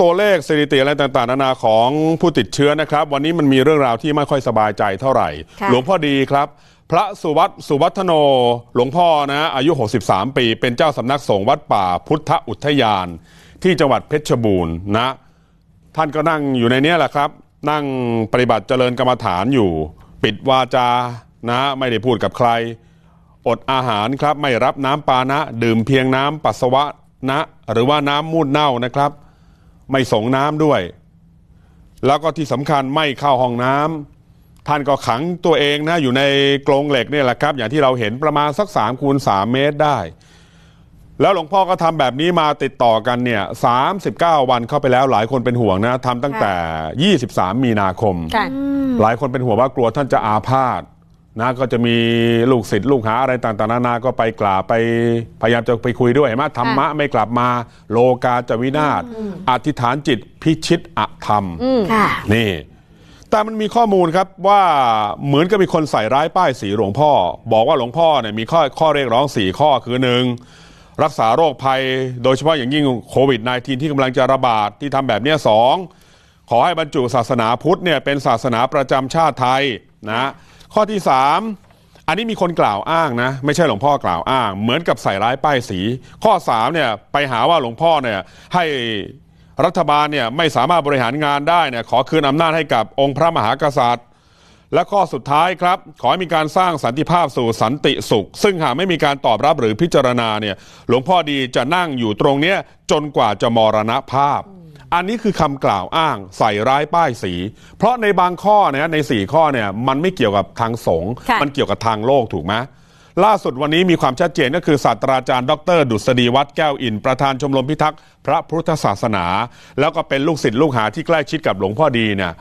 ตัวเลขสถิติอะไรต่างๆ นานาของผู้ติดเชื้อนะครับ วันนี้มันมีเรื่องราวที่ไม่ค่อยสบายใจเท่าไหร่ค่ะหลวงพ่อดีครับ พระสุวัตสุวัฒโน หลวงพ่อนะ อายุ 63 ปี เป็นเจ้าสำนักสงฆ์วัดป่าพุทธอุทยาน ที่จังหวัดเพชรบูรณ์นะ ท่านก็นั่งอยู่ในเนี้ยแหละครับ นั่งปฏิบัติเจริญกรรมฐานอยู่ ปิดวาจานะไม่ได้พูดกับใคร อดอาหารครับไม่รับน้ำปานะ ดื่มเพียงน้ำปัสสาวะนะ หรือว่าน้ำมูดเน่านะครับ ไม่ส่งน้ำด้วย แล้วก็ที่สำคัญไม่เข้าห้องน้ำท่านก็ขังตัวเองนะอยู่ในกรงเหล็กเนี่ยแหละครับ อย่างที่เราเห็นประมาณสักสามคูณสามเมตรได้ แล้วหลวงพ่อก็ทำแบบนี้มาติดต่อกันเนี่ยสามสิบเก้าวันเข้าไปแล้วหลายคนเป็นห่วงนะทำตั้งแต่ 23 มีนาคมค่ะหลายคนเป็นห่วงว่ากลัวท่านจะอาพาธ นะก็จะมีลูกศิษย์ลูกหาอะไรต่างๆนานาก็ไปกราบไปพยายามจะไปคุยด้วยเห็นไหมธรรมะไม่กลับมาโลกาจะวินาศอธิษฐานจิตพิชิตอธรรมค่ะนี่ แต่มันมีข้อมูลครับว่าเหมือนกับมีคนใส่ร้ายป้ายสีหลวงพ่อ บอกว่าหลวงพ่อเนี่ยมีข้อข้อเรียกร้องสี่ข้อคือหนึ่งรักษาโรคภัย โดยเฉพาะอย่างยิ่งโควิด -19 ที่กำลังจะระบาดที่ทำแบบเนี้ยสองขอให้บรรจุศาสนาพุทธเนี่ยเป็นศาสนาประจำชาติไทยนะ ข้อที่สามอันนี้มีคนกล่าวอ้างนะ ไม่ใช่หลวงพ่อกล่าวอ้าง เหมือนกับใส่ร้ายป้ายสี ข้อสามเนี่ยไปหาว่าหลวงพ่อเนี่ยให้รัฐบาลเนี่ยไม่สามารถบริหารงานได้เนี่ยขอคืนอำนาจให้กับองค์พระมหากษัตริย์ และข้อสุดท้ายครับ ขอให้มีการสร้างสันติภาพสู่สันติสุข ซึ่งหากไม่มีการตอบรับหรือพิจารณาเนี่ยหลวงพ่อดีจะนั่งอยู่ตรงเนี้ยจนกว่าจะมรณภาพ อันนี้คือคำกล่าวอ้างใส่ร้ายป้ายสี เพราะในบางข้อเนี่ยในสี่ข้อเนี่ยมันไม่เกี่ยวกับทางสงฆ์ค่ะมันเกี่ยวกับทางโลกถูกไหมล่าสุดวันนี้มีความชัดเจนก็คือศาสตราจารย์ ดร ดุษฎีวัฒน์แก้วอิน ประธานชมรมพิทักษ์พระพุทธศาสนา แล้วก็เป็นลูกศิษย์ลูกหาที่ใกล้ชิดกับหลวงพ่อดีเนี่ย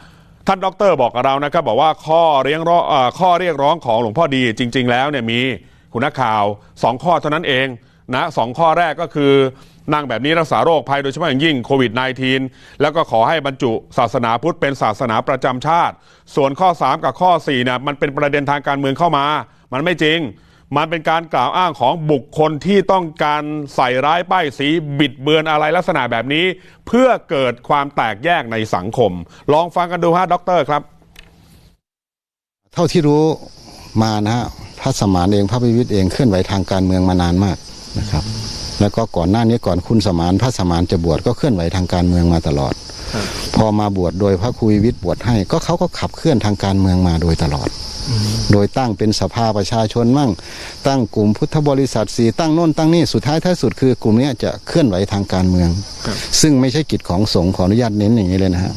ท่านดรบอกกับเรานะครับบอกว่าข้อเรียกร้องเอ่อข้อเรียกร้องของหลวงพ่อดีจริง ๆ แล้วเนี่ยมีคุณนักข่าวสองข้อเท่านั้นเอง นะสองข้อแรกก็คือนั่งแบบนี้รักษาโรคภัยโดยเฉพาะอย่างยิ่งโควิด -19 แล้วก็ขอให้บรรจุศาสนาพุทธเป็นศาสนาประจำชาติ ส่วนข้อ 3 กับข้อ4เนี่ยมันเป็นประเด็นทางการเมืองเข้ามา มันไม่จริง มันเป็นการกล่าวอ้างของบุคคลที่ต้องการใส่ร้ายป้ายสีบิดเบือนอะไรลักษณะแบบนี้ เพื่อเกิดความแตกแยกในสังคม ลองฟังกันดูฮะด็อกเตอร์ครับ เท่าที่รู้มานะฮะพระสมานเองพระพิวิทย์เองเคลื่อนไหวทางการเมืองมานานมาก นะครับ แล้วก็ก่อนหน้านี้ก่อนคุณสมานพระสมานจะบวชก็เคลื่อนไหวทางการเมืองมาตลอด พอมาบวชโดยพระครูวิวิทย์บวชให้ ก็เขาก็ขับเคลื่อนทางการเมืองมาโดยตลอด โดยตั้งเป็นสภาประชาชนมั่ง ตั้งกลุ่มพุทธบริษัทสีตั้งโน่นตั้งนี่สุดท้ายท้ายสุดคือกลุ่มเนี้ยจะเคลื่อนไหวทางการเมือง ซึ่งไม่ใช่กิจของสงฆ์ขออนุญาตเน้นอย่างนี้เลยนะฮะ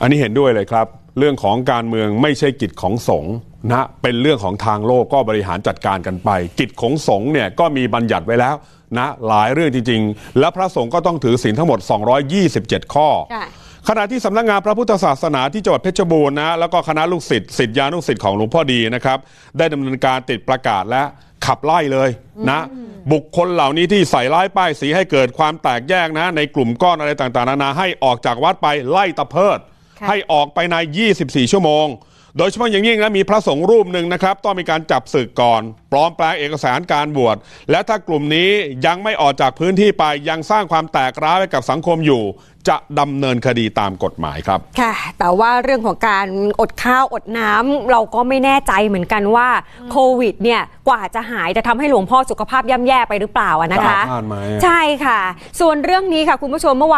อันนี้เห็นด้วยเลยครับ เรื่องของการเมืองไม่ใช่กิจของสงฆ์ นะเป็นเรื่องของทางโลกก็บริหารจัดการกันไป กิจของสงฆ์เนี่ยก็มีบัญญัติไว้แล้วนะหลายเรื่องจริง ๆ และพระสงฆ์ก็ต้องถือศีลทั้งหมด 227 ข้อค่ะขณะที่สำนักงานพระพุทธศาสนาที่จังหวัดเพชรบูรณ์นะแล้วก็คณะลูกศิษย์ศิษยานุศิษย์ของหลวงพ่อดีนะครับได้ดำเนินการติดประกาศและขับไล่เลยนะบุคคลเหล่านี้ที่ใส่ร้ายป้ายสีให้เกิดความแตกแยกนะ ในกลุ่มก้อนอะไรต่างๆ นานาให้ออกจากวัดไปไล่ตะเพิดค่ะให้ออกไปใน 24 ชั่วโมง โดยเฉพาะอย่างยิ่งนะมีพระสงฆ์รูปหนึ่งนะครับ ต้องมีการจับศึกก่อน ปลอมแปลงเอกสารการบวชและถ้ากลุ่มนี้ยังไม่ออกจากพื้นที่ไปยังสร้างความแตกร้าวให้กับสังคมอยู่ จะดำเนินคดีตามกฎหมายครับ ค่ะ แต่ว่าเรื่องของการอดข้าวอดน้ำเราก็ไม่แน่ใจเหมือนกันว่าโควิดเนี่ยกว่าจะหายจะทำให้หลวงพ่อสุขภาพย่ำแย่ไปหรือเปล่าอะนะคะ จะอาพาธไหม ใช่ค่ะ ส่วนเรื่องนี้ค่ะคุณผู้ชมเมื่อวาน